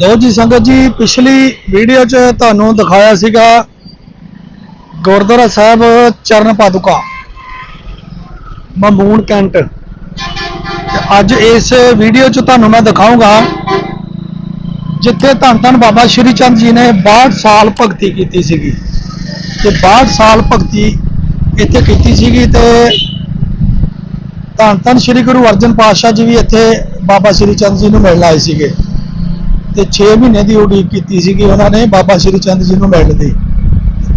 ਲਓ ਜੀ ਸੰਗਤ ਜੀ, ਪਿਛਲੀ ਵੀਡੀਓ 'ਚ ਤੁਹਾਨੂੰ ਦਿਖਾਇਆ ਸੀਗਾ ਗੁਰਦੁਆਰਾ ਸਾਹਿਬ ਚਰਨ ਪਾਦੁਕਾ, ਮਮੂਨ ਕੈਂਟ। ਅੱਜ ਇਸ ਵੀਡੀਓ 'ਚ ਤੁਹਾਨੂੰ ਮੈਂ ਦਿਖਾਉਂਗਾ ਜਿੱਥੇ ਧੰਨ ਧੰਨ ਬਾਬਾ ਸ਼੍ਰੀ ਚੰਦ ਜੀ ਨੇ 62 ਸਾਲ ਭਗਤੀ ਕੀਤੀ ਸੀਗੀ। ਤੇ 62 ਸਾਲ ਭਗਤੀ ਇੱਥੇ ਕੀਤੀ ਸੀਗੀ ਤੇ ਧੰਨ ਧੰਨ ਸ਼੍ਰੀ ਗੁਰੂ ਅਰਜਨ ਪਾਤਸ਼ਾਹ ਜੀ ਵੀ ਇੱਥੇ ਬਾਬਾ ਸ਼੍ਰੀ ਚੰਦ ਜੀ ਨੂੰ ਮਿਲਣ ਆਏ ਸੀਗੇ। ਤੇ 6 ਮਹੀਨੇ ਦੀ ਉਡੀਕ ਕੀਤੀ ਸੀਗੀ ਉਹਨਾਂ ਨੇ, ਬਾਬਾ ਸ਼੍ਰੀ ਚੰਦ ਜੀ ਨੂੰ ਮਿਲਣ ਦੀ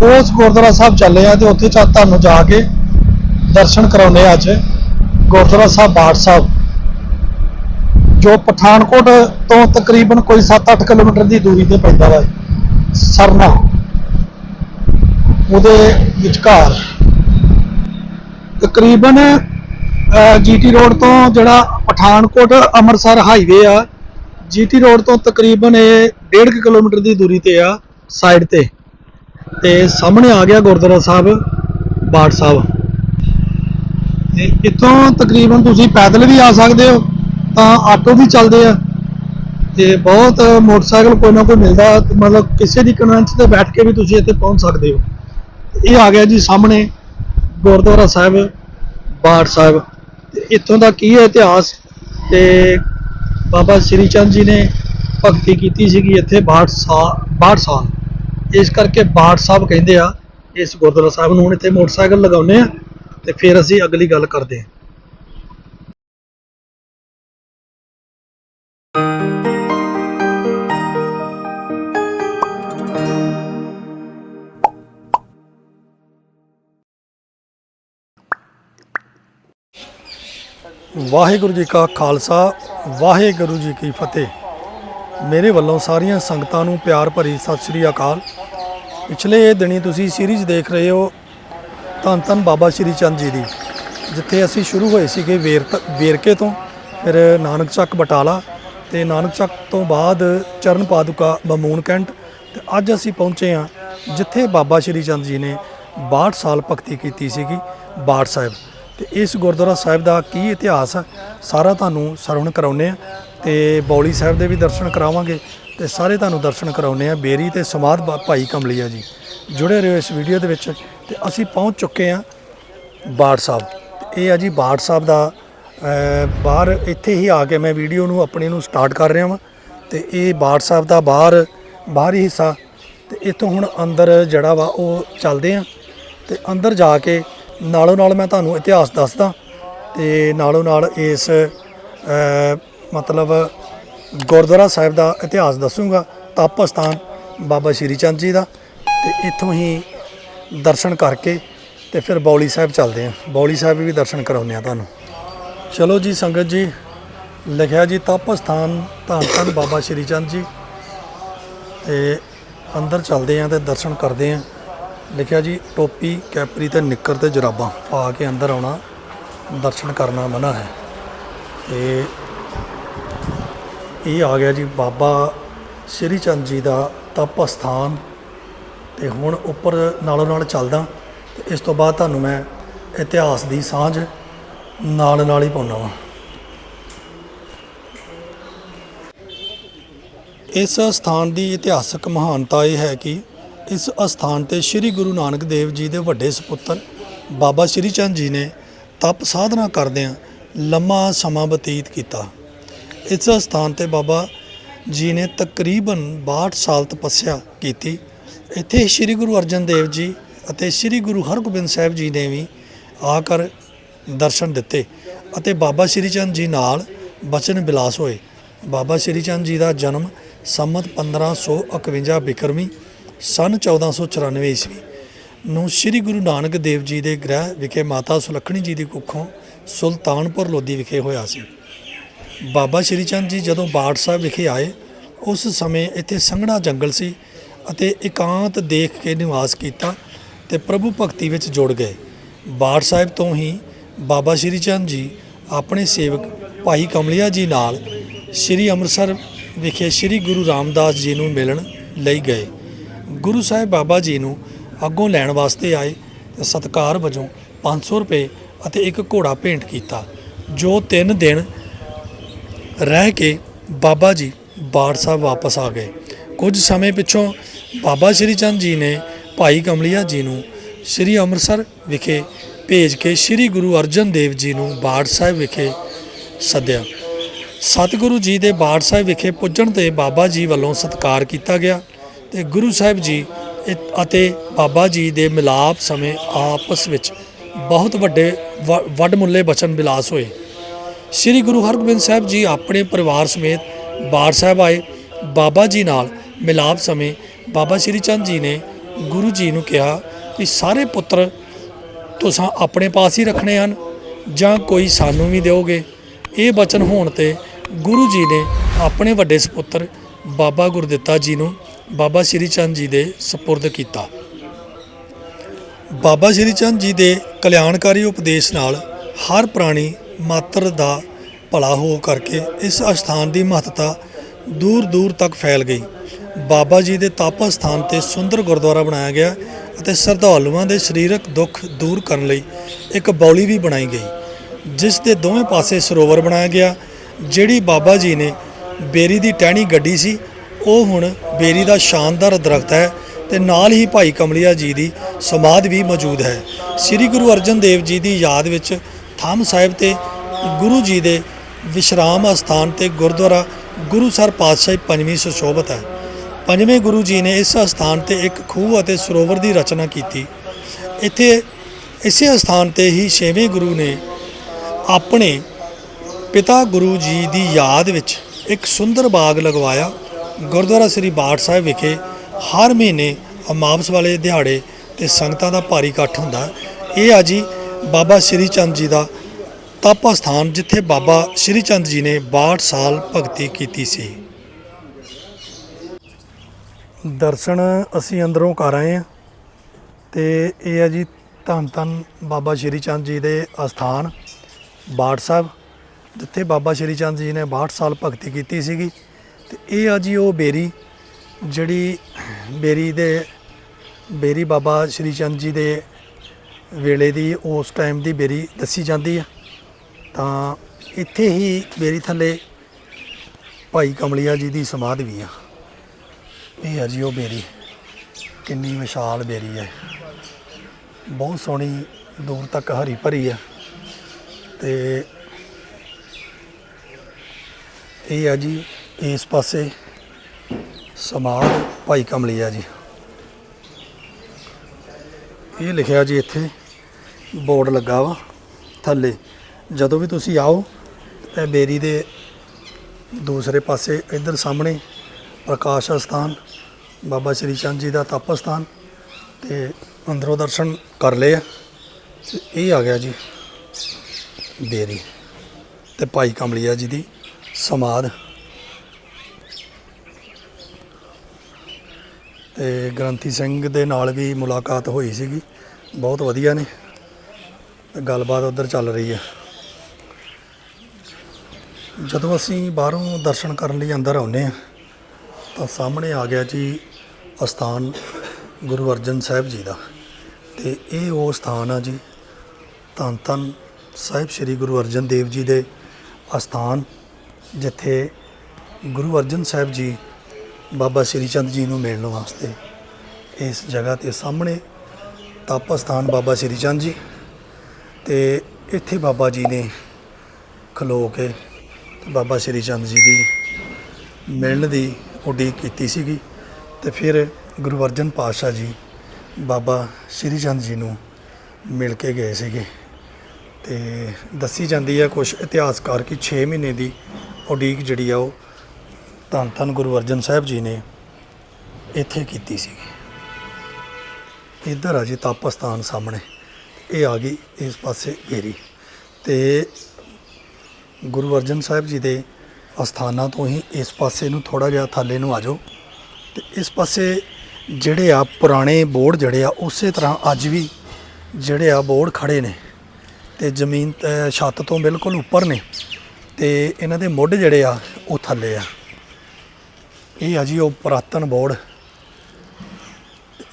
ਉਸ ਗੁਰਦੁਆਰਾ ਸਾਹਿਬ ਚੱਲੇ ਆ ਤੇ ਉੱਥੇ ਚਾ ਤੁਹਾਨੂੰ ਜਾ ਕੇ ਦਰਸ਼ਨ ਕਰਾਉਣੇ ਆ ਅੱਜ ਗੁਰਦੁਆਰਾ ਸਾਹਿਬ ਬਾੜ ਸਾਹਿਬ, ਜੋ ਪਠਾਨਕੋਟ ਤੋਂ ਤਕਰੀਬਨ ਕੋਈ 7-8 ਕਿਲੋਮੀਟਰ ਦੀ ਦੂਰੀ ਤੇ ਪੈਂਦਾ ਵਾ ਸਰਨਾ, ਉਹਦੇ ਵਿਚਕਾਰ। ਤਕਰੀਬਨ ਜੀਟੀ ਰੋਡ ਤੋਂ ਜਿਹੜਾ ਪਠਾਨਕੋਟ ਅੰਮ੍ਰਿਤਸਰ ਹਾਈਵੇ ਆ ਜੀਟੀ ਰੋਡ ਤੋਂ ਤਕਰੀਬਨ ਇਹ 1.5 ਕਿਲੋਮੀਟਰ ਦੀ ਦੂਰੀ ਤੇ ਆ ਸਾਈਡ ਤੇ। ਤੇ ਸਾਹਮਣੇ ਆ ਗਿਆ ਗੁਰਦੁਆਰਾ ਸਾਹਿਬ ਬਾੜ ਸਾਹਿਬ। ਤੇ ਇੱਥੋਂ ਤਕਰੀਬਨ ਤੁਸੀਂ ਪੈਦਲ ਵੀ ਆ ਸਕਦੇ ਹੋ, ਤਾਂ ਆਟੋ ਵੀ ਚੱਲਦੇ ਆ। ਤੇ ਬਹੁਤ ਮੋਟਰਸਾਈਕਲ ਕੋਈ ਨਾ ਕੋਈ ਮਿਲਦਾ, ਮਤਲਬ ਕਿਸੇ ਦੀ ਕਨਵੈਂਸ ਤੇ ਬੈਠ ਕੇ ਵੀ ਤੁਸੀਂ ਇੱਥੇ ਪਹੁੰਚ ਸਕਦੇ ਹੋ। ਇਹ ਆ ਗਿਆ ਜੀ ਸਾਹਮਣੇ ਗੁਰਦੁਆਰਾ ਸਾਹਿਬ ਬਾੜ ਸਾਹਿਬ। ਤੇ ਇੱਥੋਂ ਦਾ ਕੀ ਹੈ ਇਤਿਹਾਸ? ਤੇ ਬਾਬਾ ਸ੍ਰੀ ਚੰਦ ਜੀ ਨੇ ਭਗਤੀ ਕੀਤੀ ਸੀਗੀ ਇੱਥੇ 62 ਸਾਲ 62 ਸਾਲ। ਇਸ ਕਰਕੇ ਬਾੜ ਸਾਹਿਬ ਕਹਿੰਦੇ ਆ, ਇਸ ਗੁਰਦੁਆਰਾ ਸਾਹਿਬ ਨੂੰ ਹੁਣ ਇੱਥੇ ਮੋਟਰਸਾਈਕਲ ਲਗਾਉਨੇ ਆ ਤੇ ਫਿਰ ਅਸੀਂ ਅਗਲੀ ਗੱਲ ਕਰਦੇ ਹਾਂ ਵਾਹਿਗੁਰੂ ਜੀ ਕਾ ਖਾਲਸਾ, ਵਾਹਿਗੁਰੂ ਜੀ ਕੀ ਫਤਿਹ। ਮੇਰੇ ਵੱਲੋਂ ਸਾਰੀਆਂ ਸੰਗਤਾਂ ਨੂੰ ਪਿਆਰ ਭਰੀ ਸਤਿ ਸ੍ਰੀ ਅਕਾਲ। ਪਿਛਲੇ ਇਹ ਦਿਨੀ ਤੁਸੀਂ ਸੀਰੀਜ਼ ਦੇਖ ਰਹੇ ਹੋ ਧੰਨ ਧੰਨ ਬਾਬਾ ਸ਼੍ਰੀ ਚੰਦ ਜੀ ਦੀ, ਜਿੱਥੇ ਅਸੀਂ ਸ਼ੁਰੂ ਹੋਏ ਸੀਗੇ ਵੇਰ ਵੇਰਕੇ ਤੋਂ, ਫਿਰ ਨਾਨਕ ਚੱਕ ਬਟਾਲਾ ਤੇ ਨਾਨਕ ਚੱਕ ਤੋਂ ਬਾਅਦ ਚਰਨ ਪਾਦੁਕਾ ਬਮੂਨ ਕੈਂਟ ਤੇ ਅੱਜ ਅਸੀਂ ਪਹੁੰਚੇ ਹਾਂ ਜਿੱਥੇ ਬਾਬਾ ਸ਼੍ਰੀ ਚੰਦ ਜੀ ਨੇ 62 ਸਾਲ ਭਗਤੀ ਕੀਤੀ ਸੀਗੀ ਬਾੜ ਸਾਹਿਬ। ਤੇ ਇਸ ਗੁਰਦੁਆਰਾ ਸਾਹਿਬ ਦਾ ਕੀ ਇਤਿਹਾਸ ਆ, ਸਾਰਾ ਤੁਹਾਨੂੰ ਸਰਵਣ ਕਰਾਉਨੇ ਆ ਤੇ ਬੌਲੀ ਸਾਹਿਬ ਦੇ ਵੀ ਦਰਸ਼ਨ ਕਰਾਵਾਂਗੇ ਤੇ ਸਾਰੇ ਤੁਹਾਨੂੰ ਦਰਸ਼ਨ ਕਰਾਉਨੇ ਆ, ਬੇਰੀ ਤੇ ਸਮਾਧ ਬਾ- ਭਾਈ ਕਮਲੀਆ ਜੀ। ਜੁੜੇ ਰਹੋ ਇਸ ਵੀਡੀਓ ਦੇ ਵਿੱਚ ਤੇ ਅਸੀਂ ਪਹੁੰਚ ਚੁੱਕੇ ਆ ਬਾੜ ਸਾਹਿਬ। ਤੇ ਇਹ ਆ ਜੀ ਬਾੜ ਸਾਹਿਬ ਦਾ ਬਾਹਰ ਇੱਥੇ ਹੀ ਆ ਕੇ ਮੈਂ ਵੀਡੀਓ ਨੂੰ, ਆਪਣੇ ਨੂੰ ਸਟਾਰਟ ਕਰ ਰਿਹਾ ਵਾਂ ਤੇ ਇਹ ਬਾੜ ਸਾਹਿਬ ਦਾ ਬਾਹਰ, ਬਾਹਰੀ ਹਿੱਸਾ ਤੇ ਇੱਥੋਂ ਹੁਣ ਅੰਦਰ ਜਿਹੜਾ ਵਾ ਉਹ ਚੱਲਦੇ ਆ ਤੇ ਅੰਦਰ ਜਾ ਕੇ ਨਾਲੋਂ ਨਾਲ ਮੈਂ ਤੁਹਾਨੂੰ ਇਤਿਹਾਸ ਦੱਸਦਾ ਤੇ ਨਾਲੋਂ ਨਾਲ ਇਸ ਮਤਲਬ ਗੁਰਦੁਆਰਾ ਸਾਹਿਬ ਦਾ ਇਤਿਹਾਸ ਦੱਸੂਗਾ ਤਪ ਸਥਾਨ ਬਾਬਾ ਸ਼੍ਰੀ ਚੰਦ ਜੀ ਦਾ ਤੇ ਇੱਥੋਂ ਹੀ ਦਰਸ਼ਨ ਕਰਕੇ ਤੇ ਫਿਰ ਬੌਲੀ ਸਾਹਿਬ ਚੱਲਦੇ ਆ ਬੌਲੀ ਸਾਹਿਬ ਵੀ ਦਰਸ਼ਨ ਕਰਾਉਂਦੇ ਆ ਤੁਹਾਨੂੰ। ਚਲੋ ਜੀ ਸੰਗਤ ਜੀ, ਲਿਖਿਆ ਜੀ ਤਪ ਸਥਾਨ ਧੰਨ ਧੰਨ ਬਾਬਾ ਸ਼੍ਰੀ ਚੰਦ ਜੀ ਤੇ ਅੰਦਰ ਚੱਲਦੇ ਆ ਤੇ ਦਰਸ਼ਨ ਕਰਦੇ ਆ ਲਿਖਿਆ ਜੀ, ਟੋਪੀ, ਕੈਪਰੀ ਤੇ ਨਿੱਕਰ ਤੇ ਜਰਾਬਾਂ ਪਾ ਕੇ ਅੰਦਰ ਆਉਣਾ ਦਰਸ਼ਨ ਕਰਨਾ ਮਨਾ ਹੈ। ਤੇ ਇਹ ਆ ਗਿਆ ਜੀ, ਬਾਬਾ ਸ਼੍ਰੀ ਚੰਦ ਜੀ ਦਾ ਤਪ ਸਥਾਨ ਤੇ ਹੁਣ ਉੱਪਰ ਨਾਲੋਂ ਨਾਲ ਚੱਲਦਾ। ਤੇ ਇਸ ਤੋਂ ਬਾਅਦ ਤੁਹਾਨੂੰ ਮੈਂ ਇਤਿਹਾਸ ਦੀ ਸਾਂਝ ਨਾਲ ਨਾਲ ਹੀ ਪਾਉਣਾ ਵਾ। ਇਸ ਸਥਾਨ ਦੀ ਇਤਿਹਾਸਕ ਮਹਾਨਤਾ ਇਹ ਹੈ ਕਿ ਇਸ ਅਸਥਾਨ ਤੇ ਸ੍ਰੀ ਗੁਰੂ ਨਾਨਕ ਦੇਵ ਜੀ ਦੇ ਵੱਡੇ ਸੁਪੁੱਤਰ ਬਾਬਾ ਸ੍ਰੀ ਚੰਦ ਜੀ ਨੇ ਤਪ ਸਾਧਨਾ ਕਰਦਿਆਂ ਲੰਮਾ ਸਮਾਂ ਬਤੀਤ ਕੀਤਾ। ਇਸ ਸਥਾਨ ਤੇ ਬਾਬਾ ਜੀ ਨੇ ਤਕਰੀਬਨ 62 ਸਾਲ ਤਪੱਸਿਆ ਕੀਤੀ। ਇੱਥੇ ਸ੍ਰੀ ਗੁਰੂ ਅਰਜਨ ਦੇਵ ਜੀ ਅਤੇ ਸ੍ਰੀ ਗੁਰੂ ਹਰਗੋਬਿੰਦ ਸਾਹਿਬ ਜੀ ਨੇ ਵੀ ਆ ਕਰ ਦਰਸ਼ਨ ਦਿੱਤੇ ਅਤੇ ਬਾਬਾ ਸ੍ਰੀ ਚੰਦ ਜੀ ਨਾਲ ਬਚਨ ਬਿਲਾਸ ਹੋਏ। ਬਾਬਾ ਸ੍ਰੀ ਚੰਦ ਜੀ ਦਾ ਜਨਮ ਸੰਮਤ 1551 ਬਿਕਰਮੀ ਸਨ 1494 ਈਸਵੀ ਨੂੰ ਸ੍ਰੀ ਗੁਰੂ ਨਾਨਕ ਦੇਵ ਜੀ ਦੇ ਗ੍ਰਹਿ ਵਿਖੇ ਮਾਤਾ ਸੁਲੱਖਣੀ ਜੀ ਦੀ ਕੁੱਖੋਂ ਸੁਲਤਾਨਪੁਰ ਲੋਧੀ ਵਿਖੇ ਹੋਇਆ ਸੀ। ਬਾਬਾ ਸ਼੍ਰੀ ਚੰਦ ਜੀ ਜਦੋਂ ਬਾੜ ਸਾਹਿਬ ਵਿਖੇ ਆਏ, ਉਸ ਸਮੇਂ ਇੱਥੇ ਸੰਘਣਾ ਜੰਗਲ ਸੀ ਅਤੇ ਇਕਾਂਤ ਦੇਖ ਕੇ ਨਿਵਾਸ ਕੀਤਾ ਤੇ ਪ੍ਰਭੂ ਭਗਤੀ ਵਿੱਚ ਜੁੜ ਗਏ। ਬਾੜ ਸਾਹਿਬ ਤੋਂ ਹੀ ਬਾਬਾ ਸ਼੍ਰੀ ਚੰਦ ਜੀ ਆਪਣੇ ਸੇਵਕ ਭਾਈ ਕਮਲਿਆ ਜੀ ਨਾਲ ਸ੍ਰੀ ਅੰਮ੍ਰਿਤਸਰ ਵਿਖੇ ਸ੍ਰੀ ਗੁਰੂ ਰਾਮਦਾਸ ਜੀ ਨੂੰ ਮਿਲਣ ਲਈ ਗਏ। ਗੁਰੂ ਸਾਹਿਬ ਬਾਬਾ ਜੀ ਨੂੰ ਅੱਗੋਂ ਲੈਣ ਵਾਸਤੇ ਆਏ ਤੇ ਸਤਕਾਰ ਵਜੋਂ 500 ਰੁਪਏ ਅਤੇ ਇੱਕ ਘੋੜਾ ਭੇਂਟ ਕੀਤਾ, ਜੋ 3 ਦਿਨ ਰਹਿ ਕੇ ਬਾਬਾ ਜੀ ਬਾੜ ਸਾਹਿਬ ਵਾਪਸ ਆ ਗਏ। ਕੁਝ ਸਮੇਂ ਪਿੱਛੋਂ ਬਾਬਾ ਸ਼੍ਰੀ ਚੰਦ ਜੀ ਨੇ ਭਾਈ ਕਮਲੀਆ ਜੀ ਨੂੰ ਸ੍ਰੀ ਅੰਮ੍ਰਿਤਸਰ ਵਿਖੇ ਭੇਜ ਕੇ ਸ੍ਰੀ ਗੁਰੂ ਅਰਜਨ ਦੇਵ ਜੀ ਨੂੰ ਬਾੜ ਸਾਹਿਬ ਵਿਖੇ ਸੱਦਿਆ। ਸਤਿਗੁਰੂ ਜੀ ਦੇ ਬਾੜ ਸਾਹਿਬ ਵਿਖੇ ਪੁੱਜਣ ਤੇ ਬਾਬਾ ਜੀ ਵੱਲੋਂ ਸਤਿਕਾਰ ਕੀਤਾ ਗਿਆ। ਤੇ ਗੁਰੂ ਸਾਹਿਬ ਜੀ ਅਤੇ ਬਾਬਾ ਜੀ ਦੇ ਮਿਲਾਪ ਸਮੇਂ ਆਪਸ ਵਿੱਚ ਬਹੁਤ ਵੱਡੇ ਵ- ਵੱਡਮੁੱਲੇ ਬਚਨ ਵਿਲਾਸ ਹੋਏ। ਸ੍ਰੀ ਗੁਰੂ ਹਰਗੋਬਿੰਦ ਸਾਹਿਬ ਜੀ ਆਪਣੇ ਪਰਿਵਾਰ ਸਮੇਤ ਬਾੜ ਸਾਹਿਬ ਆਏ। ਬਾਬਾ ਜੀ ਨਾਲ ਮਿਲਾਪ ਸਮੇਂ ਬਾਬਾ ਸ਼੍ਰੀ ਚੰਦ ਜੀ ਨੇ ਗੁਰੂ ਜੀ ਨੂੰ ਕਿਹਾ ਕਿ ਸਾਰੇ ਪੁੱਤਰ ਤੁਸੀਂ ਆਪਣੇ ਪਾਸ ਹੀ ਰੱਖਣੇ ਹਨ ਜਾਂ ਕੋਈ ਸਾਨੂੰ ਵੀ ਦਿਓਗੇ। ਇਹ ਬਚਨ ਹੋਣ ਤੇ ਗੁਰੂ ਜੀ ਨੇ ਆਪਣੇ ਵੱਡੇ ਸੁਪੁੱਤਰ ਬਾਬਾ ਗੁਰਦਿੱਤਾ ਜੀ ਨੂੰ ਬਾਬਾ ਸ਼੍ਰੀ ਚੰਦ ਜੀ ਦੇ ਸਪੁਰਦ ਕੀਤਾ। ਬਾਬਾ ਸ਼੍ਰੀ ਚੰਦ ਜੀ ਦੇ ਕਲਿਆਣਕਾਰੀ ਉਪਦੇਸ਼ ਨਾਲ ਹਰ ਪ੍ਰਾਣੀ ਮਾਤਰ ਦਾ ਭਲਾ ਹੋ ਕਰਕੇ ਇਸ ਅਸਥਾਨ ਦੀ ਮਹੱਤਤਾ ਦੂਰ ਦੂਰ ਤੱਕ ਫੈਲ ਗਈ। ਬਾਬਾ ਜੀ ਦੇ ਤਪ ਸਥਾਨ ਤੇ ਸੁੰਦਰ ਗੁਰਦੁਆਰਾ ਬਣਾਇਆ ਗਿਆ ਅਤੇ ਸ਼ਰਧਾਲੂਆਂ ਦੇ ਸਰੀਰਕ ਦੁੱਖ ਦੂਰ ਕਰਨ ਲਈ ਇੱਕ ਬੌਲੀ ਵੀ ਬਣਾਈ ਗਈ, ਜਿਸ ਦੇ ਦੋਵੇਂ ਪਾਸੇ ਸਰੋਵਰ ਬਣਾਇਆ ਗਿਆ, ਜਿਹੜੀ ਬਾਬਾ ਜੀ ਨੇ ਬੇਰੀ ਦੀ ਟਹਿਣੀ ਗੱਡੀ ਸੀ ਉਹ ਹੁਣ ਬੇਰੀ ਦਾ ਸ਼ਾਨਦਾਰ ਦਰਖਤ ਹੈ ਤੇ ਨਾਲ ਹੀ ਭਾਈ ਕਮਲਿਆ ਜੀ ਦੀ ਸਮਾਧ ਵੀ ਮੌਜੂਦ ਹੈ। ਸ੍ਰੀ ਗੁਰੂ ਅਰਜਨ ਦੇਵ ਜੀ ਦੀ ਯਾਦ ਵਿੱਚ ਥੰਮ ਸਾਹਿਬ ਤੇ ਗੁਰੂ ਜੀ ਦੇ ਵਿਸ਼ਰਾਮ ਅਸਥਾਨ ਤੇ ਗੁਰਦੁਆਰਾ ਗੁਰੂ ਸਰ ਪਾਤਸ਼ਾਹੀ ਪੰਜਵੀਂ ਸੁਸ਼ੋਭਿਤ ਹੈ। ਪੰਜਵੇਂ ਗੁਰੂ ਜੀ ਨੇ ਇਸ ਅਸਥਾਨ ਤੇ ਇੱਕ ਖੂਹ ਅਤੇ ਸਰੋਵਰ ਦੀ ਰਚਨਾ ਕੀਤੀ। ਇੱਥੇ ਇਸੇ ਅਸਥਾਨ ਤੇ ਹੀ ਛੇਵੇਂ ਗੁਰੂ ਨੇ ਆਪਣੇ ਪਿਤਾ ਗੁਰੂ ਜੀ ਦੀ ਯਾਦ ਵਿੱਚ ਇੱਕ ਸੁੰਦਰ ਬਾਗ ਲਗਵਾਇਆ। ਗੁਰਦੁਆਰਾ ਸ੍ਰੀ ਬਾਠ ਸਾਹਿਬ ਵਿਖੇ ਹਰ ਮਹੀਨੇ ਅਮਾਵਸ ਵਾਲੇ ਦਿਹਾੜੇ ਤੇ ਸੰਗਤਾਂ ਦਾ ਭਾਰੀ ਇਕੱਠ ਹੁੰਦਾ ਇਹ ਆ ਜੀ ਬਾਬਾ ਸ੍ਰੀ ਚੰਦ ਜੀ ਦਾ ਤਪ ਸਥਾਨ ਜਿੱਥੇ ਬਾਬਾ ਸ੍ਰੀ ਚੰਦ ਜੀ ਨੇ 62 ਸਾਲ ਭਗਤੀ ਕੀਤੀ ਸੀ। ਦਰਸ਼ਨ ਅਸੀਂ ਅੰਦਰੋਂ ਕਰ ਆਏ ਹਾਂ ਤੇ ਇਹ ਆ ਜੀ ਧੰਨ ਧੰਨ ਬਾਬਾ ਸ਼੍ਰੀ ਚੰਦ ਜੀ ਦੇ ਅਸਥਾਨ ਬਾੜ ਸਾਹਿਬ, ਜਿੱਥੇ ਬਾਬਾ ਸ਼੍ਰੀ ਚੰਦ ਜੀ ਨੇ 62 ਸਾਲ ਭਗਤੀ ਕੀਤੀ ਸੀਗੀ। ਤੇ ਇਹ ਆ ਜੀ ਉਹ ਬੇਰੀ, ਜਿਹੜੀ ਬੇਰੀ ਦੇ, ਬੇਰੀ ਬਾਬਾ ਸ਼੍ਰੀ ਚੰਦ ਜੀ ਦੇ ਵੇਲੇ ਦੀ ਉਸ ਟਾਈਮ ਦੀ ਬੇਰੀ ਦੱਸੀ ਜਾਂਦੀ ਆ। ਤਾਂ ਇੱਥੇ ਹੀ ਬੇਰੀ ਥੱਲੇ ਭਾਈ ਕਮਲੀਆ ਜੀ ਦੀ ਸਮਾਧ ਵੀ ਆ। ਇਹ ਆ ਜੀ ਉਹ ਬੇਰੀ, ਕਿੰਨੀ ਵਿਸ਼ਾਲ ਬੇਰੀ ਹੈ ਬਹੁਤ ਸੋਹਣੀ, ਦੂਰ ਤੱਕ ਹਰੀ ਭਰੀ ਆ। ਤੇ ਇਹ ਆ ਜੀ ਇਸ ਪਾਸੇ ਸਮਾਧ ਭਾਈ ਕਮਲੀਆ ਜੀ। ਇਹ ਲਿਖਿਆ ਜੀ ਇੱਥੇ, ਬੋਰਡ ਲੱਗਾ ਵਾ ਥੱਲੇ। ਜਦੋਂ ਵੀ ਤੁਸੀਂ ਆਓ, ਇਹ ਬੇਰੀ ਦੇ ਦੂਸਰੇ ਪਾਸੇ, ਇੱਧਰ ਸਾਹਮਣੇ ਪ੍ਰਕਾਸ਼ ਸਥਾਨ ਬਾਬਾ ਸ਼੍ਰੀ ਚੰਦ ਜੀ ਦਾ ਤਪ ਸਥਾਨ ਤੇ ਅੰਦਰੋਂ ਦਰਸ਼ਨ ਕਰ ਲਏ ਤੇ ਇਹ ਆ ਗਿਆ ਜੀ ਬੇਰੀ ਤੇ ਭਾਈ ਕਮਲੀਆ ਜੀ ਦੀ ਸਮਾਧ। ਤੇ ਗ੍ਰੰਥੀ ਸਿੰਘ ਦੇ ਨਾਲ ਵੀ ਮੁਲਾਕਾਤ ਹੋਈ ਸੀਗੀ। ਬਹੁਤ ਵਧੀਆ ਨੇ। ਤੇ ਗੱਲਬਾਤ ਉਧਰ ਚੱਲ ਰਹੀ ਹੈ। ਜਦੋਂ ਅਸੀਂ ਬਾਹਰੋਂ ਦਰਸ਼ਨ ਕਰਨ ਲਈ ਅੰਦਰ ਆਉਂਦੇ ਹਾਂ, ਤਾਂ ਸਾਹਮਣੇ ਆ ਗਿਆ ਜੀ ਅਸਥਾਨ ਗੁਰੂ ਅਰਜਨ ਸਾਹਿਬ ਜੀ ਦਾ। ਤੇ ਇਹ ਉਹ ਸਥਾਨ ਆ ਜੀ, ਧੰਨ ਧੰਨ ਸਾਹਿਬ ਸ੍ਰੀ ਗੁਰੂ ਅਰਜਨ ਦੇਵ ਜੀ ਦੇ ਅਸਥਾਨ, ਜਿੱਥੇ ਗੁਰੂ ਅਰਜਨ ਸਾਹਿਬ ਜੀ ਬਾਬਾ ਸ੍ਰੀ ਚੰਦ ਜੀ ਨੂੰ ਮਿਲਣ ਵਾਸਤੇ ਇਸ ਜਗ੍ਹਾ ਤੇ ਸਾਹਮਣੇ ਤਪ ਸਥਾਨ ਬਾਬਾ ਸ੍ਰੀ ਚੰਦ ਜੀ ਤੇ ਇੱਥੇ ਬਾਬਾ ਜੀ ਨੇ ਖਲੋ ਕੇ ਬਾਬਾ ਸ੍ਰੀ ਚੰਦ ਜੀ ਦੀ ਮਿਲਣ ਦੀ ਉਡੀਕ ਕੀਤੀ ਸੀਗੀ ਤੇ ਫਿਰ ਗੁਰੂ ਅਰਜਨ ਪਾਤਸ਼ਾਹ ਜੀ ਬਾਬਾ ਸ੍ਰੀ ਚੰਦ ਜੀ ਨੂੰ ਮਿਲ ਕੇ ਗਏ ਸੀਗੇ। ਤੇ ਦੱਸੀ ਜਾਂਦੀ ਹੈ ਕੁਝ ਇਤਿਹਾਸਕਾਰ ਕਿ 6 ਮਹੀਨੇ ਦੀ ਉਡੀਕ ਜਿਹੜੀ ਆ ਉਹ ਧੰਨ ਧੰਨ ਗੁਰੂ ਅਰਜਨ ਸਾਹਿਬ ਜੀ ਨੇ ਇੱਥੇ ਕੀਤੀ ਸੀਗੀ ਇੱਧਰ ਆ ਜੀ ਤਪ ਸਥਾਨ ਸਾਹਮਣੇ। ਇਹ ਆ ਗਈ ਇਸ ਪਾਸੇ ਏਰੀ ਤੇ ਗੁਰੂ ਅਰਜਨ ਸਾਹਿਬ ਜੀ ਦੇ ਅਸਥਾਨਾਂ ਤੋਂ ਹੀ ਇਸ ਪਾਸੇ ਨੂੰ ਥੋੜਾ ਜਿਹਾ ਥੱਲੇ ਨੂੰ ਆ ਜਾਓ। ਤੇ ਇਸ ਪਾਸੇ ਜਿਹੜੇ ਆ ਪੁਰਾਣੇ ਬੋਰਡ ਜਿਹੜੇ ਆ, ਉਸੇ ਤਰ੍ਹਾਂ ਅੱਜ ਵੀ ਜਿਹੜੇ ਆ ਬੋਰਡ ਖੜੇ ਨੇ। ਤੇ ਜ਼ਮੀਨ ਛੱਤ ਤੋਂ ਬਿਲਕੁਲ ਉੱਪਰ ਨੇ। ਤੇ ਇਹਨਾਂ ਦੇ ਮੁੱਢ ਜਿਹੜੇ ਆ, ਉਹ ਥੱਲੇ ਆ। ਇਹ ਆ ਜੀ ਉਹ ਪੁਰਾਤਨ ਬੋਰਡ।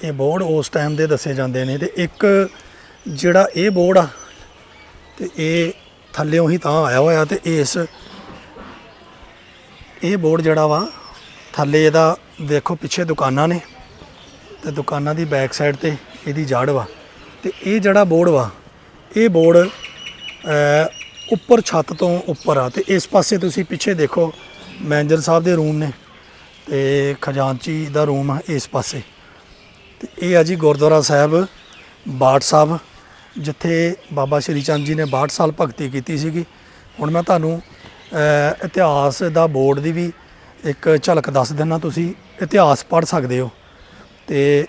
ਇਹ ਬੋਰਡ ਉਸ ਟਾਈਮ ਦੇ ਦੱਸੇ ਜਾਂਦੇ ਨੇ ਤੇ ਇੱਕ ਜਿਹੜਾ ਇਹ ਬੋਰਡ ਆ ਤੇ ਇਹ ਥੱਲਿਓਂ ਹੀ ਤਾਂ ਆਇਆ ਹੋਇਆ ਤੇ ਇਸ ਇਹ ਬੋਰਡ ਜਿਹੜਾ ਵਾ ਥੱਲੇ ਇਹਦਾ ਦੇਖੋ ਪਿੱਛੇ ਦੁਕਾਨਾਂ ਨੇ ਤੇ ਦੁਕਾਨਾਂ ਦੀ ਬੈਕ ਸਾਈਡ ਤੇ ਇਹਦੀ ਜੜ ਵਾ ਤੇ ਇਹ ਜਿਹੜਾ ਬੋਰਡ ਵਾ ਇਹ ਬੋਰਡ ਉੱਪਰ ਛੱਤ ਤੋਂ ਉੱਪਰ ਆ ਤੇ ਇਸ ਪਾਸੇ ਤੁਸੀਂ ਪਿੱਛੇ ਦੇਖੋ ਮੈਨੇਜਰ ਸਾਹਿਬ ਦੇ ਰੂਮ ਨੇ। ਤੇ ਖਜ਼ਾਨਚੀ ਦਾ ਰੂਮ ਆ ਇਸ ਪਾਸੇ। ਤੇ ਇਹ ਆ ਜੀ ਗੁਰਦੁਆਰਾ ਸਾਹਿਬ ਬਾਟ ਸਾਹਿਬ, ਜਿੱਥੇ ਬਾਬਾ ਸ਼੍ਰੀ ਚੰਦ ਜੀ ਨੇ 62 ਸਾਲ ਭਗਤੀ ਕੀਤੀ ਸੀਗੀ। ਹੁਣ ਮੈਂ ਤੁਹਾਨੂੰ ਇਤਿਹਾਸ ਦਾ ਬੋਰਡ ਦੀ ਵੀ ਇੱਕ ਝਲਕ ਦੱਸ ਦਿੰਨਾ, ਤੁਸੀਂ ਇਤਿਹਾਸ ਪੜ੍ਹ ਸਕਦੇ ਹੋ। ਤੇ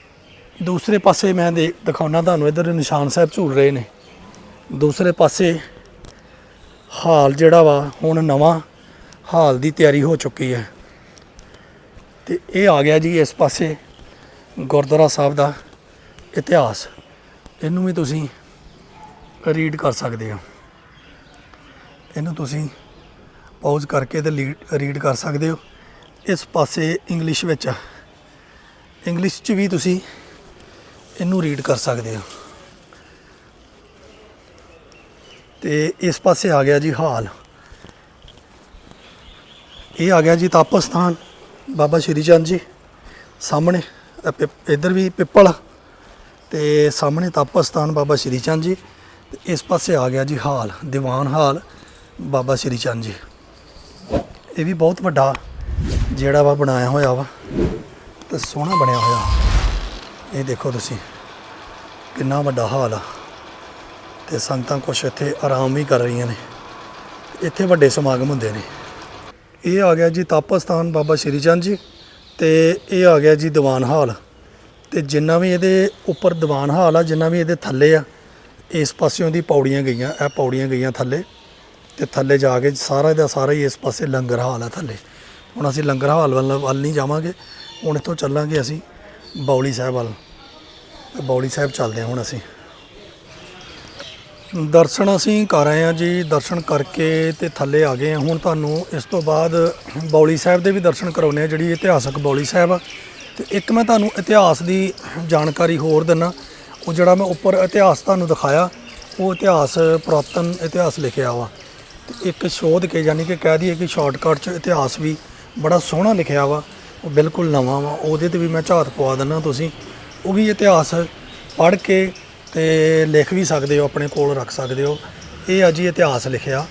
ਦੂਸਰੇ ਪਾਸੇ ਮੈਂ ਦੇ ਦਿਖਾਉਣਾ ਤੁਹਾਨੂੰ, ਇਧਰ ਨਿਸ਼ਾਨ ਸਾਹਿਬ ਝੂਲ ਰਹੇ ਨੇ। ਦੂਸਰੇ ਪਾਸੇ ਹਾਲ ਜਿਹੜਾ ਵਾ, ਹੁਣ ਨਵਾਂ ਹਾਲ ਦੀ ਤਿਆਰੀ ਹੋ ਚੁੱਕੀ ਹੈ। ਤੇ ਇਹ ਆ ਗਿਆ ਜੀ ਇਸ ਪਾਸੇ ਗੁਰਦੁਆਰਾ ਸਾਹਿਬ ਦਾ ਇਤਿਹਾਸ। ਇਹਨੂੰ ਵੀ ਤੁਸੀਂ ਰੀਡ ਕਰ ਸਕਦੇ ਹੋ। ਇਹਨੂੰ ਤੁਸੀਂ ਪੌਜ਼ ਕਰਕੇ ਤੇ ਰੀਡ ਕਰ ਸਕਦੇ ਹੋ। ਇਸ ਪਾਸੇ ਇੰਗਲਿਸ਼ ਵਿੱਚ ਆ। ਇੰਗਲਿਸ਼ 'ਚ ਵੀ ਤੁਸੀਂ ਇਹਨੂੰ ਰੀਡ ਕਰ ਸਕਦੇ ਹੋ। ਤੇ ਇਸ ਪਾਸੇ ਆ ਗਿਆ ਜੀ ਹਾਲ। ਇਹ ਆ ਗਿਆ ਜੀ ਤਾਪਸਥਾਨ। ਬਾਬਾ ਸ਼੍ਰੀ ਚੰਦ ਜੀ, ਸਾਹਮਣੇ ਇਹ ਪਿ- ਇੱਧਰ ਵੀ ਪਿੱਪਲ ਆ, ਤੇ ਸਾਹਮਣੇ ਤਾਪਸਥਾਨ ਬਾਬਾ ਸ਼੍ਰੀ ਚੰਦ ਜੀ, ਤੇ ਇਸ ਪਾਸੇ ਆ ਗਿਆ ਜੀ ਹਾਲ, ਦੀਵਾਨ ਹਾਲ, ਬਾਬਾ ਸ਼੍ਰੀ ਚੰਦ ਜੀ। ਇਹ ਵੀ ਬਹੁਤ ਵੱਡਾ ਜਿਹੜਾ ਵਾ ਬਣਾਇਆ ਹੋਇਆ ਵਾ, ਤੇ ਸੋਹਣਾ ਬਣਿਆ ਹੋਇਆ। ਇਹ ਦੇਖੋ ਤੁਸੀਂ, ਕਿੰਨਾ ਵੱਡਾ ਹਾਲ ਆ, ਤੇ ਸੰਗਤਾਂ ਕੁਛ ਇੱਥੇ ਆਰਾਮ ਵੀ ਕਰ ਰਹੀਆਂ ਨੇ। ਇੱਥੇ ਵੱਡੇ ਸਮਾਗਮ ਹੁੰਦੇ ਨੇ। ਇਹ ਆ ਗਿਆ ਜੀ ਤਾਪਸਥਾਨ ਬਾਬਾ ਸ਼੍ਰੀ ਚੰਦ ਜੀ ਤੇ ਇਹ ਆ ਗਿਆ ਜੀ ਦੀਵਾਨ ਹਾਲ। ਤੇ ਜਿੰਨਾ ਵੀ ਇਹਦੇ ਉੱਪਰ ਦੀਵਾਨ ਹਾਲ ਆ, ਜਿੰਨਾ ਵੀ ਇਹਦੇ ਥੱਲੇ ਆ, ਇਸ ਪਾਸਿਓਂ ਦੀ ਪੌੜੀਆਂ ਗਈਆਂ, ਇਹ ਪੌੜੀਆਂ ਗਈਆਂ ਥੱਲੇ। ਤੇ ਥੱਲੇ ਜਾ ਕੇ ਸਾਰਾ ਦਾ ਸਾਰਾ ਹੀ ਇਸ ਪਾਸੇ ਲੰਗਰ ਹਾਲ ਆ ਥੱਲੇ। ਹੁਣ ਅਸੀਂ ਲੰਗਰ ਹਾਲ ਵੱਲ ਵੱਲ ਨਹੀਂ ਜਾਵਾਂਗੇ, ਹੁਣ ਇੱਥੋਂ ਚੱਲਾਂਗੇ ਅਸੀਂ ਬੌਲੀ ਸਾਹਿਬ ਵੱਲ। ਤੇ ਬੌਲੀ ਸਾਹਿਬ ਚੱਲਦੇ ਹਾਂ ਹੁਣ ਅਸੀਂ। ਦਰਸ਼ਨ ਅਸੀਂ ਕਰ ਆਏ ਹਾਂ ਜੀ, ਦਰਸ਼ਨ ਕਰਕੇ ਤੇ ਥੱਲੇ ਆ ਗਏ ਹਾਂ। ਹੁਣ ਤੁਹਾਨੂੰ ਇਸ ਤੋਂ ਬਾਅਦ ਬੌਲੀ ਸਾਹਿਬ ਦੇ ਵੀ ਦਰਸ਼ਨ ਕਰਾਉਣੇ ਆ ਜਿਹੜੀ ਇਤਿਹਾਸਕ ਬੌਲੀ ਸਾਹਿਬ ਆ। ਤੇ ਇੱਕ ਮੈਂ ਤੁਹਾਨੂੰ ਇਤਿਹਾਸ ਦੀ ਜਾਣਕਾਰੀ ਹੋਰ ਦਿੰਨਾ। ਉਹ ਜਿਹੜਾ ਮੈਂ ਉੱਪਰ ਇਤਿਹਾਸ ਤੁਹਾਨੂੰ ਦਿਖਾਇਆ, ਉਹ ਇਤਿਹਾਸ ਪੁਰਾਤਨ ਇਤਿਹਾਸ ਲਿਖਿਆ ਵਾ। ਤੇ ਇੱਕ ਸ਼ੋਧ ਕੇ ਯਾਨੀ ਕਿ ਕਹਿ ਦਈਏ ਕਿ ਸ਼ਾਰਟਕਟ ਚ ਇਤਿਹਾਸ ਵੀ ਬੜਾ ਸੋਹਣਾ ਲਿਖਿਆ ਵਾ। ਉਹ ਬਿਲਕੁਲ ਨਵਾਂ ਵਾ। ਉਹਦੇ ਤੇ ਵੀ ਮੈਂ ਝਾਤ ਪਵਾ ਦਿੰਨਾ ਤੁਸੀਂ। ਉਹ ਵੀ ਇਤਿਹਾਸ ਪੜ੍ਹ ਕੇ ਤੇ ਲਿਖ ਵੀ ਸਕਦੇ ਹੋ, ਆਪਣੇ ਕੋਲ ਰੱਖ ਸਕਦੇ ਹੋ। ਇਹ ਆ ਜੀ ਇਤਿਹਾਸ ਲਿਖਿਆ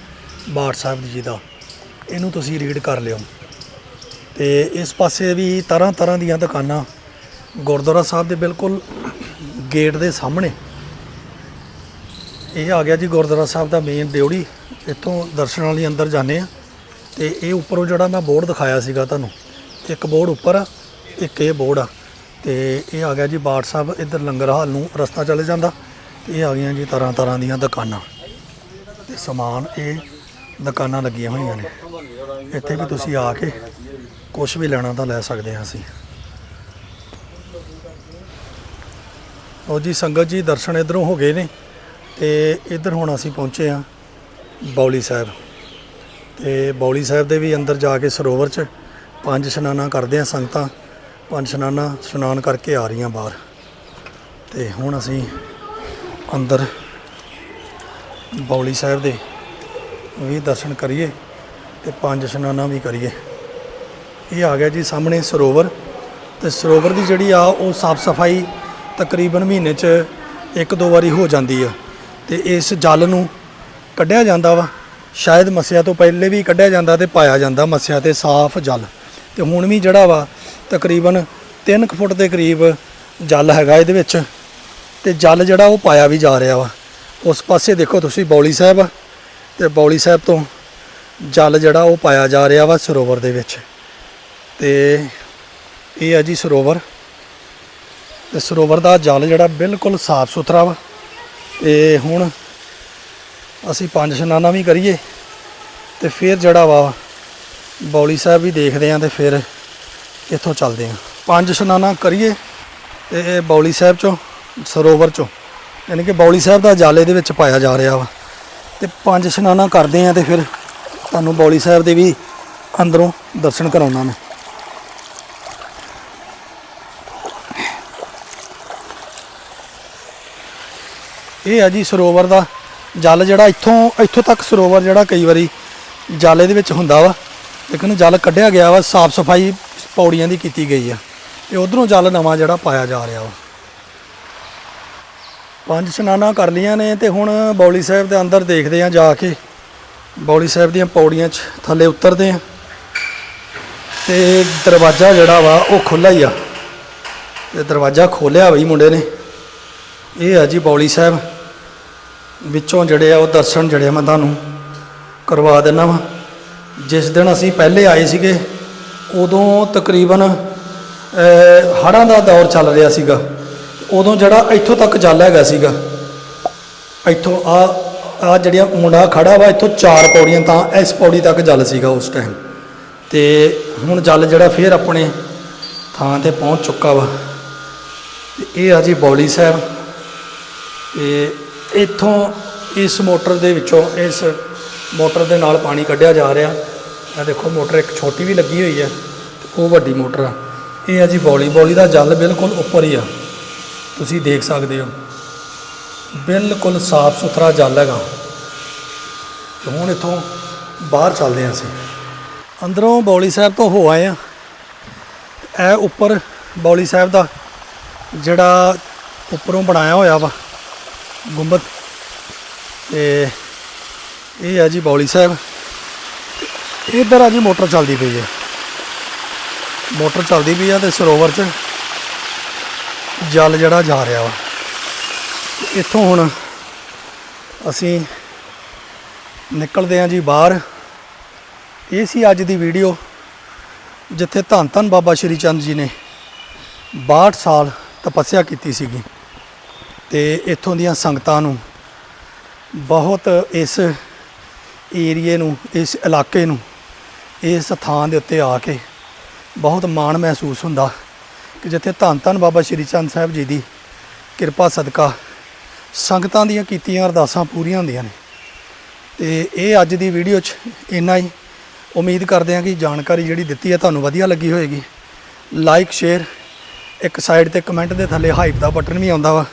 ਬਾਠ ਸਾਹਿਬ ਜੀ ਦਾ। ਇਹਨੂੰ ਤੁਸੀਂ ਰੀਡ ਕਰ ਲਿਓ। ਤੇ ਇਸ ਪਾਸੇ ਵੀ ਤਰ੍ਹਾਂ ਤਰ੍ਹਾਂ ਦੀਆਂ ਦੁਕਾਨਾਂ ਗੁਰਦੁਆਰਾ ਸਾਹਿਬ ਦੇ ਬਿਲਕੁਲ ਗੇਟ ਦੇ ਸਾਹਮਣੇ। ਇਹ ਆ ਗਿਆ ਜੀ ਗੁਰਦੁਆਰਾ ਸਾਹਿਬ ਦਾ ਮੇਨ ਦਿਉੜੀ ਇੱਥੋਂ ਦਰਸ਼ਨਾਂ ਲਈ ਅੰਦਰ ਜਾਂਦੇ ਆ। ਤੇ ਇਹ ਉੱਪਰੋਂ ਜਿਹੜਾ ਮੈਂ ਬੋਰਡ ਦਿਖਾਇਆ ਸੀਗਾ ਤੁਹਾਨੂੰ, ਇੱਕ ਬੋਰਡ ਉੱਪਰ ਆ ਇੱਕ ਇਹ ਬੋਰਡ ਆ। ਤੇ ਇਹ ਆ ਗਿਆ ਜੀ ਬਾਟ ਸਾਹਿਬ, ਇੱਧਰ ਲੰਗਰ ਹਾਲ ਨੂੰ ਰਸਤਾ ਚਲੇ ਜਾਂਦਾ। ਤੇ ਇਹ ਆ ਗਈਆਂ ਜੀ ਤਰ੍ਹਾਂ ਤਰ੍ਹਾਂ ਦੀਆਂ ਦੁਕਾਨਾਂ। ਤੇ ਸਮਾਨ, ਇਹ ਦੁਕਾਨਾਂ ਲੱਗੀਆਂ ਹੋਈਆਂ ਨੇ। ਇੱਥੇ ਵੀ ਤੁਸੀਂ ਆ ਕੇ ਕੁਝ ਵੀ ਲੈਣਾ ਤਾਂ ਲੈ ਸਕਦੇ ਹਾਂ ਅਸੀਂ। ਉਹ ਜੀ, ਸੰਗਤ ਜੀ ਦਰਸ਼ਨ ਇਧਰੋਂ ਹੋ ਗਏ ਨੇ। ਤੇ ਇੱਧਰ ਹੁਣ ਅਸੀਂ ਪਹੁੰਚੇ ਹਾਂ ਬੌਲੀ ਸਾਹਿਬ। ਤੇ ਬੌਲੀ ਸਾਹਿਬ ਦੇ ਵੀ ਅੰਦਰ ਜਾ ਕੇ ਸਰੋਵਰ 'ਚ ਪੰਜ ਇਸ਼ਨਾਨਾਂ ਕਰਦੇ ਆ ਸੰਗਤਾਂ। ਪੰਜ ਇਸ਼ਨਾਨਾਂ ਇਸ਼ਨਾਨ ਕਰਕੇ ਆ ਰਹੀਆਂ ਬਾਹਰ। ਤੇ ਹੁਣ ਅਸੀਂ ਅੰਦਰ ਬੌਲੀ ਸਾਹਿਬ ਦੇ ਵੀ ਦਰਸ਼ਨ ਕਰੀਏ ਤੇ ਪੰਜ ਇਸ਼ਨਾਨਾਂ ਵੀ ਕਰੀਏ। ਇਹ ਆ ਗਿਆ ਜੀ ਸਾਹਮਣੇ ਸਰੋਵਰ। ਤੇ ਸਰੋਵਰ ਦੀ ਜਿਹੜੀ ਆ ਉਹ ਸਾਫ਼ ਸਫ਼ਾਈ ਤਕਰੀਬਨ ਮਹੀਨੇ 'ਚ ਇੱਕ ਦੋ ਵਾਰੀ ਹੋ ਜਾਂਦੀ ਆ। ਤੇ ਇਸ ਜਲ ਨੂੰ ਕੱਢਿਆ ਜਾਂਦਾ ਵਾ। ਸ਼ਾਇਦ ਮੱਸਿਆ ਤੋਂ ਪਹਿਲੇ ਵੀ ਕੱਢਿਆ ਜਾਂਦਾ ਤੇ ਪਾਇਆ ਜਾਂਦਾ ਮੱਸਿਆ ਤੇ ਸਾਫ਼ ਜਲ। ਤੇ ਹੁਣ ਵੀ ਜਿਹੜਾ ਵਾ ਤਕਰੀਬਨ 3 ਫੁੱਟ ਦੇ ਕਰੀਬ ਜਲ ਹੈਗਾ ਇਹਦੇ ਵਿੱਚ ਤੇ ਜਲ ਜਿਹੜਾ ਉਹ ਪਾਇਆ ਵੀ ਜਾ ਰਿਹਾ ਵਾ। ਉਸ ਪਾਸੇ ਦੇਖੋ ਤੁਸੀਂ ਬੌਲੀ ਸਾਹਿਬ ਆ ਤੇ ਬੌਲੀ ਸਾਹਿਬ ਤੋਂ ਜਲ ਜਿਹੜਾ ਉਹ ਪਾਇਆ ਜਾ ਰਿਹਾ ਵਾ ਸਰੋਵਰ ਦੇ ਵਿੱਚ। ਤੇ ਇਹ ਆ ਜੀ ਸਰੋਵਰ। ਤੇ ਸਰੋਵਰ ਦਾ ਜਲ ਜਿਹੜਾ ਬਿਲਕੁਲ ਸਾਫ਼ ਸੁਥਰਾ ਵਾ। ਤੇ ਹੁਣ ਅਸੀਂ ਪੰਜ ਸਨਾਨਾ ਵੀ ਕਰੀਏ ਤੇ ਫਿਰ ਜਿਹੜਾ ਵਾ ਬੌਲੀ ਸਾਹਿਬ ਵੀ ਦੇਖਦੇ ਆਂ ਤੇ ਫਿਰ ਇੱਥੋਂ ਚੱਲਦੇ ਹਾਂ। ਪੰਜ ਇਸ਼ਨਾਨਾਂ ਕਰੀਏ ਤੇ ਇਹ ਬੌਲੀ ਸਾਹਿਬ ਚੋਂ, ਸਰੋਵਰ ਚੋਂ। ਯਾਨੀ ਕਿ ਬੌਲੀ ਸਾਹਿਬ ਦਾ ਜਾਲੇ ਦੇ ਵਿੱਚ ਪਾਇਆ ਜਾ ਰਿਹਾ ਵਾ। ਤੇ ਪੰਜ ਇਸ਼ਨਾਨਾਂ ਕਰਦੇ ਆਂ ਤੇ ਫਿਰ ਤੁਹਾਨੂੰ ਬੌਲੀ ਸਾਹਿਬ ਦੇ ਵੀ ਅੰਦਰੋਂ ਦਰਸ਼ਨ ਕਰਾਉਣਾ ਮੈਂ। ਇਹ ਆ ਜੀ ਸਰੋਵਰ ਦਾ ਜਲ ਜਿਹੜਾ ਇੱਥੋਂ ਇੱਥੋਂ ਤੱਕ ਸਰੋਵਰ ਜਿਹੜਾ ਕਈ ਵਾਰੀ ਜਾਲੇ ਦੇ ਵਿੱਚ ਹੁੰਦਾ ਵਾ। ਲੇਕਿਨ ਜਲ ਕੱਢਿਆ ਗਿਆ ਵਾ, ਸਾਫ਼ ਸਫ਼ਾਈ ਪੌੜੀਆਂ ਦੀ ਕੀਤੀ ਗਈ ਆ। ਤੇ ਉਧਰੋਂ ਜਲ ਨਵਾਂ ਜਿਹੜਾ ਪਾਇਆ ਜਾ ਰਿਹਾ ਵਾ। ਪੰਜ ਇਸ਼ਨਾਨਾਂ ਕਰ ਲੀਆਂ ਨੇ ਤੇ ਹੁਣ ਬੌਲੀ ਸਾਹਿਬ ਦੇ ਅੰਦਰ ਦੇਖਦੇ ਆ ਜਾ ਕੇ। ਬੌਲੀ ਸਾਹਿਬ ਦੀਆਂ ਪੌੜੀਆਂ 'ਚ ਥੱਲੇ ਉਤਰਦੇ ਆ। ਤੇ ਦਰਵਾਜ਼ਾ ਜਿਹੜਾ ਵਾ ਉਹ ਖੁੱਲਾ ਹੀ ਆ। ਤੇ ਦਰਵਾਜ਼ਾ ਖੋਲਿਆ ਬਈ ਮੁੰਡੇ ਨੇ। ਇਹ ਆ ਜੀ ਬੌਲੀ ਸਾਹਿਬ। ਵਿੱਚੋਂ ਜਿਹੜੇ ਆ ਉਹ ਦਰਸ਼ਨ ਜਿਹੜੇ ਆ ਮੈਂ ਤੁਹਾਨੂੰ ਕਰਵਾ ਦਿੰਦਾ ਵਾ। ਜਿਸ ਦਿਨ ਅਸੀਂ ਪਹਿਲੇ ਆਏ ਸੀਗੇ ਉਦੋਂ ਤਕਰੀਬਨ ਹੜ੍ਹਾਂ ਦਾ ਦੌਰ ਚੱਲ ਰਿਹਾ ਸੀਗਾ। ਉਦੋਂ ਜਿਹੜਾ ਇੱਥੋਂ ਤੱਕ ਜਲ ਹੈਗਾ ਸੀਗਾ, ਇੱਥੋਂ ਆ ਆ ਜਿਹੜੀਆਂ ਮੁੰਡਾ ਖੜਾ ਵਾ, ਇੱਥੋਂ ਚਾਰ ਪੌੜੀਆਂ ਤਾਂ ਇਸ ਪੌੜੀ ਤੱਕ ਜਲ ਸੀਗਾ ਉਸ ਟਾਈਮ ਤੇ ਹੁਣ ਜਲ ਜਿਹੜਾ ਫੇਰ ਆਪਣੇ ਥਾਂ ਤੇ ਪਹੁੰਚ ਚੁੱਕਾ ਵਾ। ਇਹ ਆ ਜੀ ਬੌਲੀ ਸਾਹਿਬ। ਤੇ ਇੱਥੋਂ ਇਸ ਮੋਟਰ ਦੇ ਵਿੱਚੋਂ ਇਸ ਮੋਟਰ ਦੇ ਨਾਲ ਪਾਣੀ ਕੱਢਿਆ ਜਾ ਰਿਹਾ। ਇਹ ਦੇਖੋ, ਮੋਟਰ ਇੱਕ ਛੋਟੀ ਵੀ ਲੱਗੀ ਹੋਈ ਹੈ, ਉਹ ਵੱਡੀ ਮੋਟਰ ਆ। ਇਹ ਆ ਜੀ ਬੌਲੀ ਬੌਲੀ ਦਾ ਜਲ ਬਿਲਕੁਲ ਉੱਪਰ ਹੀ ਆ। ਤੁਸੀਂ ਦੇਖ ਸਕਦੇ ਹੋ, ਬਿਲਕੁਲ ਸਾਫ਼ ਸੁਥਰਾ ਜਲ ਹੈਗਾ। ਤੇ ਹੁਣ ਇੱਥੋਂ ਬਾਹਰ ਚੱਲਦੇ ਹਾਂ ਅਸੀਂ। ਅੰਦਰੋਂ ਬੌਲੀ ਸਾਹਿਬ ਤੋਂ ਹੋ ਆਏ ਆ ਇਹ ਉੱਪਰ ਬੌਲੀ ਸਾਹਿਬ ਦਾ ਜਿਹੜਾ ਉੱਪਰੋਂ ਬਣਾਇਆ ਹੋਇਆ ਵਾ, ਗੁੰਬਦ। ਤੇ ਇਹ ਆ ਜੀ ਬੌਲੀ ਸਾਹਿਬ। ਇੱਧਰ ਆ ਜੀ, ਮੋਟਰ ਚੱਲਦੀ ਪਈ ਹੈ ਮੋਟਰ ਚੱਲਦੀ ਪਈ ਆ ਤੇ ਸਰੋਵਰ 'ਚ ਜਲ ਜਿਹੜਾ ਜਾ ਰਿਹਾ ਵਾ। ਇੱਥੋਂ ਹੁਣ ਅਸੀਂ ਨਿਕਲਦੇ ਹਾਂ ਜੀ ਬਾਹਰ। ਇਹ ਸੀ ਅੱਜ ਦੀ ਵੀਡੀਓ, ਜਿੱਥੇ ਧੰਨ ਧੰਨ ਬਾਬਾ ਸ਼੍ਰੀ ਚੰਦ ਜੀ ਨੇ 62 ਸਾਲ ਤਪੱਸਿਆ ਕੀਤੀ ਸੀਗੀ। ਤੇ ਇੱਥੋਂ ਦੀਆਂ ਸੰਗਤਾਂ ਨੂੰ ਬਹੁਤ ਇਸ ਏਰੀਏ ਨੂੰ, ਇਸ ਇਲਾਕੇ ਨੂੰ ਇਸ ਥਾਂ ਦੇ ਉੱਤੇ ਆ ਕੇ ਬਹੁਤ ਮਾਣ ਮਹਿਸੂਸ ਹੁੰਦਾ ਕਿ ਜਿੱਥੇ ਧੰਨ ਧੰਨ ਬਾਬਾ ਸ਼੍ਰੀ ਚੰਦ ਸਾਹਿਬ ਜੀ ਦੀ ਕਿਰਪਾ, ਸਦਕਾ ਸੰਗਤਾਂ ਦੀਆਂ ਕੀਤੀਆਂ ਅਰਦਾਸਾਂ ਪੂਰੀਆਂ ਹੁੰਦੀਆਂ ਨੇ। ਤੇ ਇਹ ਅੱਜ ਦੀ ਵੀਡੀਓ 'ਚ ਇੰਨਾ ਹੀ। ਉਮੀਦ ਕਰਦੇ ਹਾਂ ਕਿ ਜਾਣਕਾਰੀ ਜਿਹੜੀ ਦਿੱਤੀ ਹੈ ਤੁਹਾਨੂੰ ਵਧੀਆ ਲੱਗੀ ਹੋਵੇਗੀ ਲਾਈਕ ਸ਼ੇਅਰ ਇੱਕ ਸਾਈਡ ਤੇ ਕਮੈਂਟ ਦੇ ਥੱਲੇ ਹਾਈਪ ਦਾ ਬਟਨ ਵੀ ਆਉਂਦਾ ਵਾ।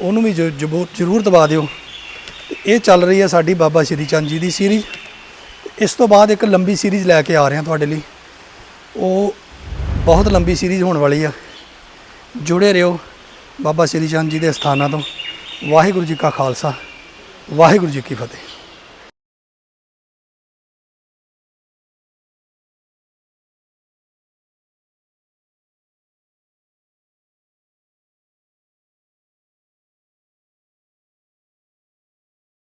ਉਹਨੂੰ ਵੀ ਜ- ਜ਼ਰੂਰ ਦਬਾ ਦਿਓ। ਇਹ ਚੱਲ ਰਹੀ ਹੈ ਸਾਡੀ ਬਾਬਾ ਸ਼੍ਰੀ ਚੰਦ ਜੀ ਦੀ ਸੀਰੀਜ਼ ਇਸ ਤੋਂ ਬਾਅਦ ਇੱਕ ਲੰਬੀ ਸੀਰੀਜ਼ ਲੈ ਕੇ ਆ ਰਹੇ ਹਾਂ ਤੁਹਾਡੇ ਲਈ। ਉਹ ਬਹੁਤ ਲੰਬੀ ਸੀਰੀਜ਼ ਹੋਣ ਵਾਲੀ ਆ। ਜੁੜੇ ਰਹੋ ਬਾਬਾ ਸ਼੍ਰੀ ਚੰਦ ਜੀ ਦੇ ਸਥਾਨਾਂ ਤੋਂ। ਵਾਹਿਗੁਰੂ ਜੀ ਕਾ ਖਾਲਸਾ, ਵਾਹਿਗੁਰੂ ਜੀ ਕੀ ਫਤਿਹ।